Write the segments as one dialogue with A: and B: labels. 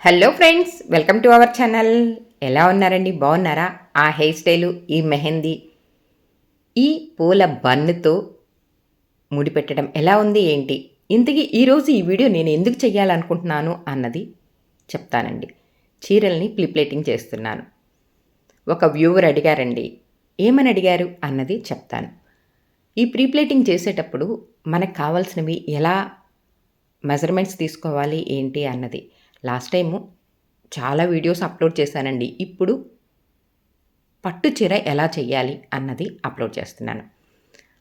A: Hello friends welcome to our channel ఎలా ఉన్నారండి? బాగున్నారా? ఆ హెయిర్ స్టైలు ఈ మెహందీ ఈ పూల బన్నుతో ముడిపెట్టడం ఎలా ఉంది ఏంటి? ఇంతకీ ఈరోజు ఈ వీడియో నేను ఎందుకు చెయ్యాలనుకుంటున్నాను అన్నది చెప్తానండి. చీరల్ని ప్లిప్లేటింగ్ చేస్తున్నాను. ఒక వ్యూవర్ అడిగారండి ఏమని అడిగారు? అన్నది చెప్తాను. ఈ ప్రీప్లేటింగ్ చేసేటప్పుడు మనకు కావాల్సినవి ఎలా మెజర్మెంట్స్ తీసుకోవాలి ఏంటి అన్నది. లాస్ట్ టైము చాలా వీడియోస్ అప్లోడ్ చేశానండి. ఇప్పుడు పట్టు చీర ఎలా చేయాలి అన్నది అప్లోడ్ చేస్తున్నాను.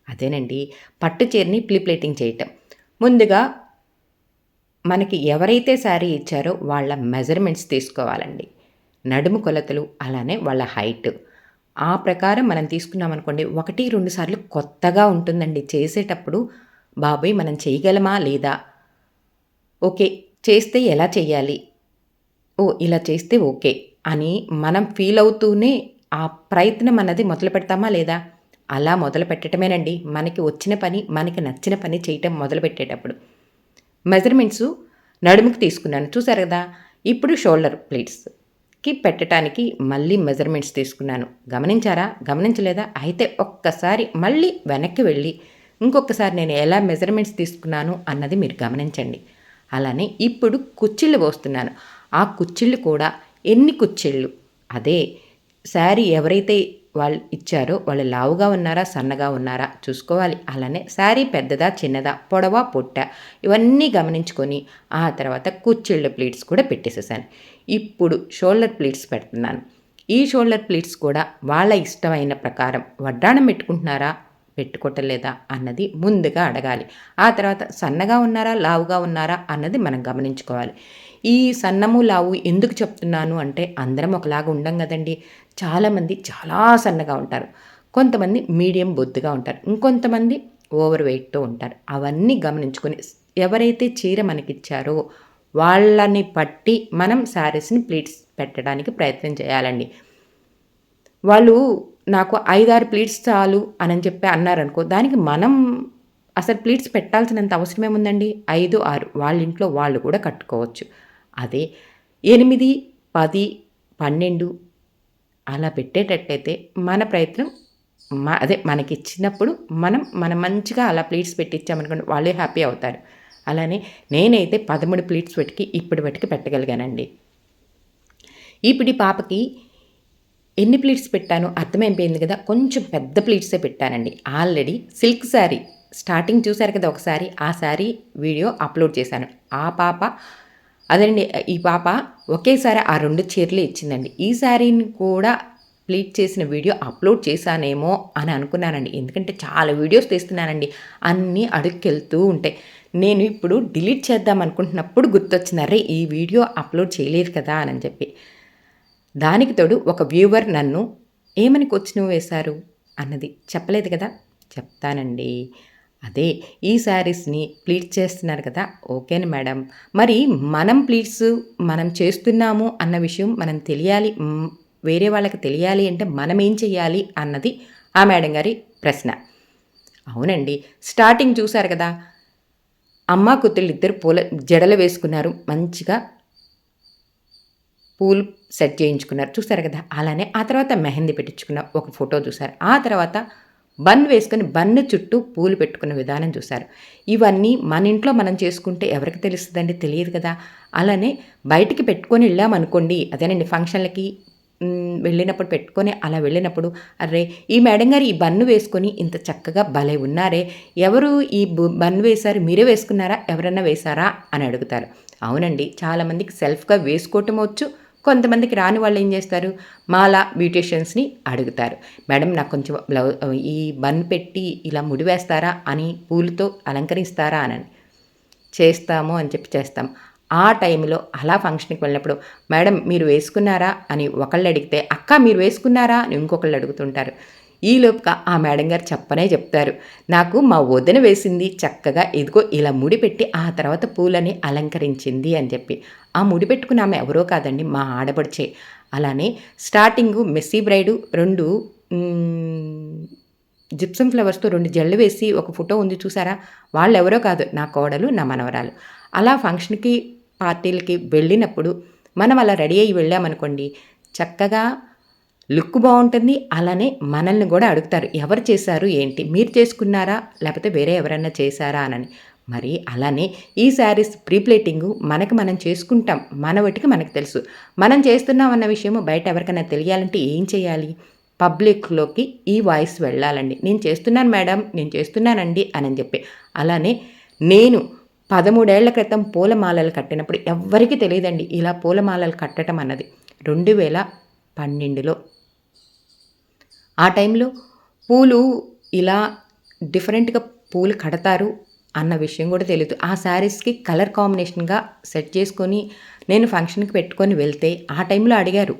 A: అదేనండి పట్టు చీరని ప్లీప్లేటింగ్ చేయటం. ముందుగా మనకి ఎవరైతే శారీ ఇచ్చారో వాళ్ళ మెజర్మెంట్స్ తీసుకోవాలండి. నడుము కొలతలు అలానే వాళ్ళ హైట్. ఆ ప్రకారం మనం తీసుకున్నాం అనుకోండి ఒకటి రెండు సార్లు కొత్తగా ఉంటుందండి. చేసేటప్పుడు బాబాయ్ మనం చేయగలమా లేదా? ఓకే చేస్తే ఎలా చేయాలి? ఓ ఇలా చేస్తే ఓకే అని మనం ఫీల్ అవుతూనే ఆ ప్రయత్నం అన్నది మొదలు పెడతామా లేదా? అలా మొదలు పెట్టడమేనండి మనకి వచ్చిన పని మనకి నచ్చిన పని చేయటం మొదలు పెట్టేటప్పుడు. మెజర్మెంట్స్ నడుముకి తీసుకున్నాను. చూసారు కదా? ఇప్పుడు షోల్డర్ ప్లేట్స్కి పెట్టడానికి మళ్ళీ మెజర్మెంట్స్ తీసుకున్నాను. గమనించారా? గమనించలేదా? అయితే ఒక్కసారి మళ్ళీ వెనక్కి వెళ్ళి ఇంకొకసారి నేను ఎలా మెజర్మెంట్స్ తీసుకున్నాను అన్నది మీరు గమనించండి. అలానే ఇప్పుడు కుచ్చిళ్ళు పోస్తున్నాను ఆ కుచ్చిళ్ళు కూడా ఎన్ని కుచ్చిళ్ళు? అదే శారీ ఎవరైతే వాళ్ళు ఇచ్చారో వాళ్ళు లావుగా ఉన్నారా సన్నగా ఉన్నారా చూసుకోవాలి. అలానే శారీ పెద్దదా చిన్నదా పొడవా పొట్ట ఇవన్నీ గమనించుకొని ఆ తర్వాత కుచ్చిళ్ళ ప్లీట్స్ కూడా పెట్టేసేసాను. ఇప్పుడు షోల్డర్ ప్లీట్స్ పెడుతున్నాను. ఈ షోల్డర్ ప్లీట్స్ కూడా వాళ్ళ ఇష్టమైన ప్రకారం వడ్డాణం పెట్టుకుంటున్నారా? పెట్టుకోవటలేదా అన్నది ముందుగా అడగాలి. ఆ తర్వాత సన్నగా ఉన్నారా లావుగా ఉన్నారా అన్నది మనం గమనించుకోవాలి. ఈ సన్నము లావు ఎందుకు చెప్తున్నాను అంటే అందరం ఒకలాగా ఉండం కదండి. చాలామంది చాలా సన్నగా ఉంటారు. కొంతమంది మీడియం బొద్దుగా ఉంటారు. ఇంకొంతమంది ఓవర్ వెయిట్తో ఉంటారు. అవన్నీ గమనించుకొని ఎవరైతే చీర మనకిచ్చారో వాళ్ళని పట్టి మనం శారీస్ని ప్లీట్స్ పెట్టడానికి ప్రయత్నం చేయాలండి. వాళ్ళు నాకు ఐదారు ప్లీట్స్ చాలు అని చెప్పి అన్నారనుకో దానికి మనం అసలు ప్లీట్స్ పెట్టాల్సినంత అవసరం ఏముందండి? ఐదు ఆరు. వాళ్ళ ఇంట్లో వాళ్ళు కూడా కట్టుకోవచ్చు. అదే ఎనిమిది పది పన్నెండు అలా పెట్టేటట్టయితే మన ప్రయత్నం మా అదే మనకి ఇచ్చినప్పుడు మనం మనం మంచిగా అలా ప్లీట్స్ పెట్టించామనుకోండి వాళ్ళే హ్యాపీ అవుతారు. అలానే నేనైతే పదమూడు ప్లీట్స్ పెట్టి ఇప్పటి బట్టికి పెట్టగలిగానండి. ఇప్పుడు పాపకి ఎన్ని ప్లీట్స్ పెట్టాను అర్థమైపోయింది కదా. కొంచెం పెద్ద ప్లీట్సే పెట్టానండి. ఆల్రెడీ సిల్క్ శారీ స్టార్టింగ్ చూశారు కదా ఒకసారి. ఆ శారీ వీడియో అప్లోడ్ చేశాను. ఆ పాప అదండి ఈ పాప ఒకేసారి ఆ రెండు చీరలు ఇచ్చిందండి. ఈ శారీని కూడా ప్లీట్ చేసిన వీడియో అప్లోడ్ చేశానేమో అని అనుకున్నానండి. ఎందుకంటే చాలా వీడియోస్ తీస్తున్నానండి. అన్నీ అడుక్కెళ్తూ ఉంటాయి. నేను ఇప్పుడు డిలీట్ చేద్దాం అనుకుంటున్నప్పుడు గుర్తొచ్చింది అరే ఈ వీడియో అప్లోడ్ చేయలేదు కదా అని చెప్పి. దానికి తోడు ఒక వ్యూవర్ నన్ను ఏమని క్వశ్చన్ వేశారు? అన్నది. చెప్పలేదు కదా? చెప్తానండి. అదే ఈ శారీస్ని ప్లీట్ చేస్తున్నారు కదా? ఓకేనా మేడం. మరి మనం ప్లీట్స్ మనం చేస్తున్నాము అన్న విషయం మనం తెలియాలి వేరే వాళ్ళకి తెలియాలి అంటే మనం ఏం చెయ్యాలి అన్నది ఆ మేడం గారి ప్రశ్న. అవునండి. స్టార్టింగ్ చూశారు కదా? అమ్మ కూతుళ్ళు ఇద్దరు పూల జడలు వేసుకున్నారు. మంచిగా పూలు సెట్ చేయించుకున్నారు. చూసారు కదా? అలానే ఆ తర్వాత మెహందీ పెట్టించుకున్న ఒక ఫోటో చూసారు. ఆ తర్వాత బన్ వేసుకొని బన్ను చుట్టూ పూలు పెట్టుకున్న విధానం చూశారు ఇవన్నీ మన ఇంట్లో మనం చేసుకుంటే ఎవరికి తెలుస్తుందండి? తెలియదు కదా? అలానే బయటికి పెట్టుకొని వెళ్ళామనుకోండి అదేనండి ఫంక్షన్లకి వెళ్ళినప్పుడు పెట్టుకొని అలా వెళ్ళినప్పుడు అరే ఈ మేడం గారు ఈ బన్ను వేసుకొని ఇంత చక్కగా భలే ఉన్నారే ఎవరు ఈ బన్ను వేశారు మీరే వేసుకున్నారా ఎవరన్నా వేశారా అని అడుగుతారు. అవునండి చాలామందికి సెల్ఫ్గా వేసుకోవటం వచ్చు కొంతమందికి రాని వాళ్ళు ఏం చేస్తారు? మాలా బ్యూటీషియన్స్ని అడుగుతారు. మేడం నాకు కొంచెం బ్లౌ ఈ బన్ పెట్టి ఇలా ముడి వేస్తారా? అని పూలతో అలంకరిస్తారా? అని చేస్తాము అని చెప్పి చేస్తాం. ఆ టైంలో అలా ఫంక్షన్కి వెళ్ళినప్పుడు మేడం మీరు వేసుకున్నారా? అని ఒకళ్ళు అడిగితే అక్క మీరు వేసుకున్నారా? అని ఇంకొకళ్ళు అడుగుతుంటారు. ఈలోపుగా ఆ మేడం గారు చెప్పనే చెప్తారు. నాకు మా వదిన వేసింది చక్కగా ఇదిగో ఇలా ముడి పెట్టి ఆ తర్వాత పూలని అలంకరించింది అని చెప్పి. ఆ ముడిపెట్టుకున్న ఆమె ఎవరో కాదండి మా ఆడపడిచే. అలానే స్టార్టింగు మెస్సీ బ్రైడు రెండు జిప్సమ్ ఫ్లవర్స్తో రెండు జళ్ళు వేసి ఒక ఫోటో ఉంది చూసారా? వాళ్ళు ఎవరో కాదు నా కోడలు నా మనవరాలు. అలా ఫంక్షన్కి పార్టీలకి వెళ్ళినప్పుడు మనం అలా రెడీ అయ్యి వెళ్ళామనుకోండి చక్కగా లుక్ బాగుంటుంది. అలానే మనల్ని కూడా అడుగుతారు. ఎవరు చేశారు ఏంటి? మీరు చేసుకున్నారా? లేకపోతే వేరే ఎవరైనా చేశారా అని మరి అలానే ఈ శారీస్ ప్రీప్లేటింగ్ మనకి మనం చేసుకుంటాం. మన ఒకటికి మనకు తెలుసు. మనం చేస్తున్నాం అన్న విషయము బయట ఎవరికైనా తెలియాలంటే ఏం చేయాలి? పబ్లిక్లోకి ఈ వాయిస్ వెళ్ళాలండి. నేను చేస్తున్నాను మేడం నేను చేస్తున్నానండి అని చెప్పి. అలానే నేను పదమూడేళ్ళ క్రితం పూలమాలలు కట్టినప్పుడు ఎవ్వరికీ తెలియదండి. ఇలా పూలమాలలు కట్టడం అన్నది. రెండు వేల పన్నెండులో ఆ టైంలో పూలు ఇలా డిఫరెంట్గా పూలు కడతారు అన్న విషయం కూడా తెలియదు ఆ శారీస్కి కలర్ కాంబినేషన్గా సెట్ చేసుకొని నేను ఫంక్షన్కి పెట్టుకొని వెళ్తే ఆ టైంలో అడిగారు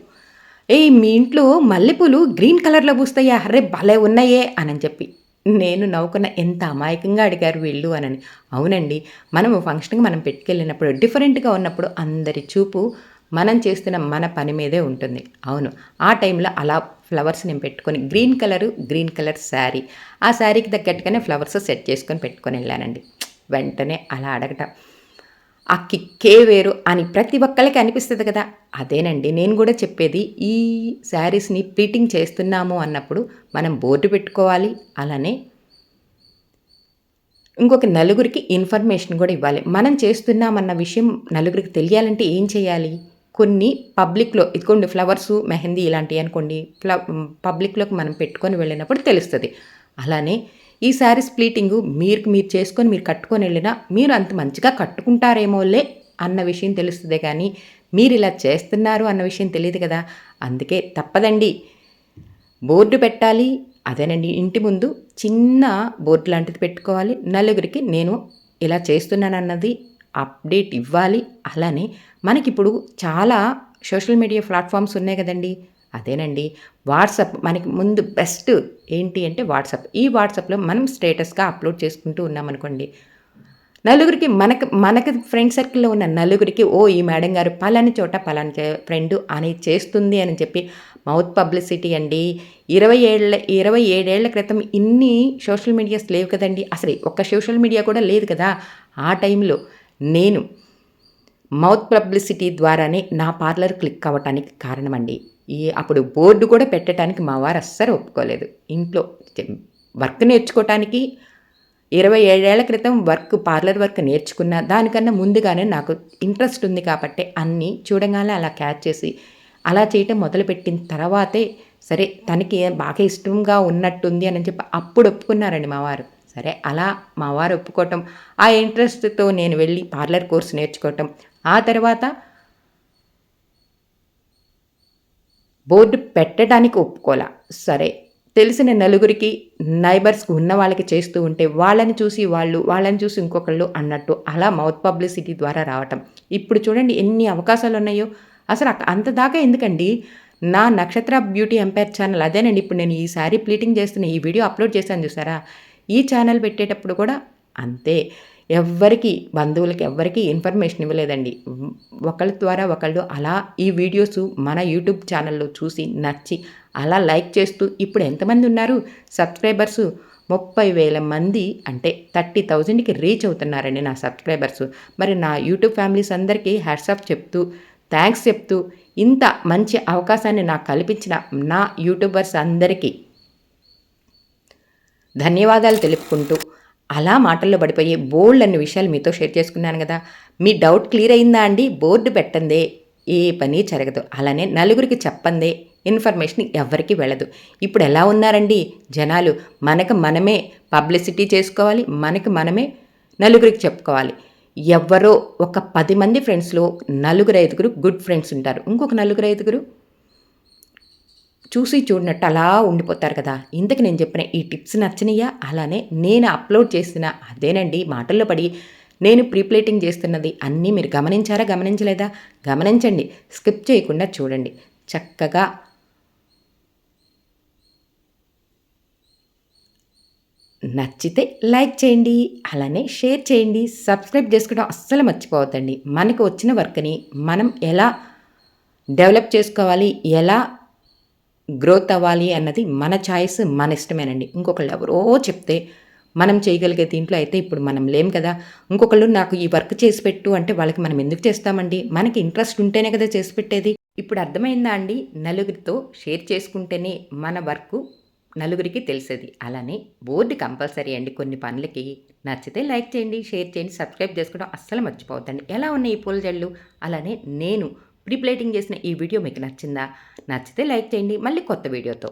A: ఏ మీ ఇంట్లో మల్లెపూలు గ్రీన్ కలర్లో పూస్తాయా? అరే భలే ఉన్నాయే అని చెప్పి. నేను నవ్వుకున్న ఎంత అమాయకంగా అడిగారు వీళ్ళు అనని. అవునండి మనము ఫంక్షన్కి మనం పెట్టుకెళ్ళినప్పుడు డిఫరెంట్గా ఉన్నప్పుడు అందరి చూపు మనం చేస్తున్న మన పని మీదే ఉంటుంది. అవును. ఆ టైంలో అలా ఫ్లవర్స్ నేను పెట్టుకొని green colour green colour sari. ఆ శారీకి తగ్గట్టుగానే ఫ్లవర్స్ సెట్ చేసుకొని పెట్టుకొని వెళ్ళానండి. వెంటనే అలా అడగటం. ఆ కిక్కే వేరు అని ప్రతి ఒక్కరికి అనిపిస్తుంది కదా. అదేనండి. నేను కూడా చెప్పేది ఈ శారీస్ని ప్లీటింగ్ చేస్తున్నాము అన్నప్పుడు మనం బోర్డు పెట్టుకోవాలి అలానే ఇంకొక నలుగురికి ఇన్ఫర్మేషన్ కూడా ఇవ్వాలి. మనం చేస్తున్నామన్న విషయం నలుగురికి తెలియాలంటే ఏం చేయాలి? కొన్ని పబ్లిక్లో ఇదిగోండి ఫ్లవర్స్ మెహందీ ఇలాంటివి అనుకోండి ఫ్ల పబ్లిక్లోకి మనం పెట్టుకొని వెళ్ళినప్పుడు తెలుస్తుంది. అలానే ఈ శారీ స్ప్లీటింగ్ మీరు మీరు చేసుకొని మీరు కట్టుకొని వెళ్ళినా మీరు అంత మంచిగా కట్టుకుంటారేమోలే అన్న విషయం తెలుస్తుంది కానీ మీరు ఇలా చేస్తున్నారు అన్న విషయం తెలియదు కదా. అందుకే తప్పదండి. బోర్డు పెట్టాలి అదేనండి ఇంటి ముందు చిన్న బోర్డు లాంటిది పెట్టుకోవాలి. నలుగురికి నేను ఇలా చేస్తున్నానన్నది అప్డేట్ ఇవ్వాలి. అలానే మనకిప్పుడు చాలా సోషల్ మీడియా ప్లాట్ఫామ్స్ ఉన్నాయి కదండి. అదేనండి. వాట్సాప్ మనకి ముందు బెస్ట్ ఏంటి అంటే వాట్సాప్. ఈ వాట్సాప్లో మనం స్టేటస్గా అప్లోడ్ చేసుకుంటూ ఉన్నామనుకోండి. నలుగురికి మనకు మనకి ఫ్రెండ్ సర్కిల్లో ఉన్న నలుగురికి ఓ ఈ మేడం గారు పలాని చోట పలాని ఫ్రెండ్ అని చేస్తుంది అని చెప్పి మౌత్ పబ్లిసిటీ అండి. ఇరవై ఏళ్ళ ఇరవై ఏడేళ్ళ క్రితం ఇన్ని సోషల్ మీడియాస్ లేవు కదండి. అసలు ఒక్క సోషల్ మీడియా కూడా లేదు కదా. ఆ టైంలో నేను మౌత్ పబ్లిసిటీ ద్వారానే నా పార్లర్ క్లిక్ అవ్వటానికి కారణమండి. ఈ అప్పుడు బోర్డు కూడా పెట్టడానికి మా వారు అస్సలు ఒప్పుకోలేదు. ఇంట్లో వర్క్ నేర్చుకోవటానికి ఇరవై ఏడేళ్ళ క్రితం వర్క్ పార్లర్ వర్క్ నేర్చుకున్న దానికన్నా ముందుగానే నాకు ఇంట్రెస్ట్ ఉంది కాబట్టి అన్నీ చూడగానే అలా క్యాచ్ చేసి అలా చేయటం మొదలుపెట్టిన తర్వాతే సరే తనకి బాగా ఇష్టంగా ఉన్నట్టుంది అని చెప్పి అప్పుడు ఒప్పుకున్నారండి మా వారు. సరే అలా మా వారు ఒప్పుకోవటం ఆ ఇంట్రెస్ట్తో నేను వెళ్ళి పార్లర్ కోర్స్ నేర్చుకోవటం. ఆ తర్వాత బోర్డు పెట్టడానికి ఒప్పుకోలా. సరే తెలిసిన నలుగురికి నైబర్స్కి ఉన్న వాళ్ళకి చేస్తూ ఉంటే వాళ్ళని చూసి వాళ్ళు వాళ్ళని చూసి ఇంకొకళ్ళు అన్నట్టు అలా మౌత్ పబ్లిసిటీ ద్వారా రావటం. ఇప్పుడు చూడండి ఎన్ని అవకాశాలు ఉన్నాయో. అసలు అంత దాకా ఎందుకండి? నా నక్షత్ర బ్యూటీ ఎంపైర్ ఛానల్ అదేనండి. ఇప్పుడు నేను ఈసారి ప్లీటింగ్ చేస్తున్న ఈ వీడియో అప్లోడ్ చేశాను చూసారా? ఈ ఛానల్ పెట్టేటప్పుడు కూడా అంతే. ఎవ్వరికి బంధువులకి ఎవ్వరికి ఇన్ఫర్మేషన్ ఇవ్వలేదండి. ఒకళ్ళ ద్వారా ఒకళ్ళు అలా ఈ వీడియోస్ మన యూట్యూబ్ ఛానల్లో చూసి నచ్చి అలా లైక్ చేస్తూ ఇప్పుడు ఎంతమంది ఉన్నారు? సబ్స్క్రైబర్సు ముప్పై వేల మంది అంటే థర్టీ థౌజండ్కి రీచ్ అవుతున్నారండి నా సబ్స్క్రైబర్స్ మరి నా యూట్యూబ్ ఫ్యామిలీస్ అందరికీ హ్యాట్సాప్ చెప్తూ థ్యాంక్స్ చెప్తూ ఇంత మంచి అవకాశాన్ని నాకు కల్పించిన నా యూట్యూబర్స్ అందరికీ ధన్యవాదాలు తెలుపుకుంటూ అలా మాటల్లో పడిపోయి బోల్డ్ అన్ని విషయాలు మీతో షేర్ చేసుకున్నాను కదా. మీ డౌట్ క్లియర్ అయిందా అండి? బోర్డు పెట్టందే. ఏ పని జరగదు. అలానే నలుగురికి చెప్పందే. ఇన్ఫర్మేషన్ ఎవరికి వెళ్ళదు. ఇప్పుడు ఎలా ఉన్నారండి? జనాలు మనకు మనమే పబ్లిసిటీ చేసుకోవాలి. మనకు మనమే నలుగురికి చెప్పుకోవాలి. ఎవరో ఒక పది మంది ఫ్రెండ్స్లో నలుగురు ఐదుగురు గుడ్ ఫ్రెండ్స్ ఉంటారు. ఇంకొక నలుగురు ఐదుగురు చూసి చూడనట్టు అలా ఉండిపోతారు కదా. ఇంతకు నేను చెప్పిన ఈ టిప్స్ నచ్చినయ్యా అలానే నేను అప్లోడ్ చేసిన అదేనండి మాటల్లో పడి నేను ప్రీప్లేటింగ్ చేస్తున్నది అన్నీ మీరు గమనించారా గమనించలేదా? గమనించండి స్కిప్ చేయకుండా చూడండి. చక్కగా నచ్చితే లైక్ చేయండి అలానే షేర్ చేయండి సబ్స్క్రైబ్ చేసుకోవడం అస్సలు మర్చిపోవద్దండి. మనకు వచ్చిన వర్క్ని మనం ఎలా డెవలప్ చేసుకోవాలి ఎలా గ్రోత్ అవ్వాలి అన్నది మన ఛాయిస్ మన ఇష్టమేనండి. ఇంకొకళ్ళు ఎవరో చెప్తే మనం చేయగలిగే దీంట్లో అయితే ఇప్పుడు మనం లేం కదా. ఇంకొకళ్ళు నాకు ఈ వర్క్ చేసి పెట్టు అంటే వాళ్ళకి మనం ఎందుకు చేస్తామండి? మనకి ఇంట్రెస్ట్ ఉంటేనే కదా చేసి పెట్టేది. ఇప్పుడు అర్థమైందా అండి? నలుగురితో షేర్ చేసుకుంటేనే మన వర్క్ నలుగురికి తెలిసేది. అలానే బోర్డు కంపల్సరీ అండి కొన్ని పనులకి. నచ్చితే లైక్ చేయండి షేర్ చేయండి సబ్స్క్రైబ్ చేసుకోవడం అస్సలు మర్చిపోవద్దండి. ఎలా ఉన్నాయి ఈ పూల జళ్ళు అలానే నేను ప్రీప్లేటింగ్ చేసిన ఈ వీడియో మీకు నచ్చిందా? నచ్చితే లైక్ చేయండి. మళ్ళీ కొత్త వీడియోతో.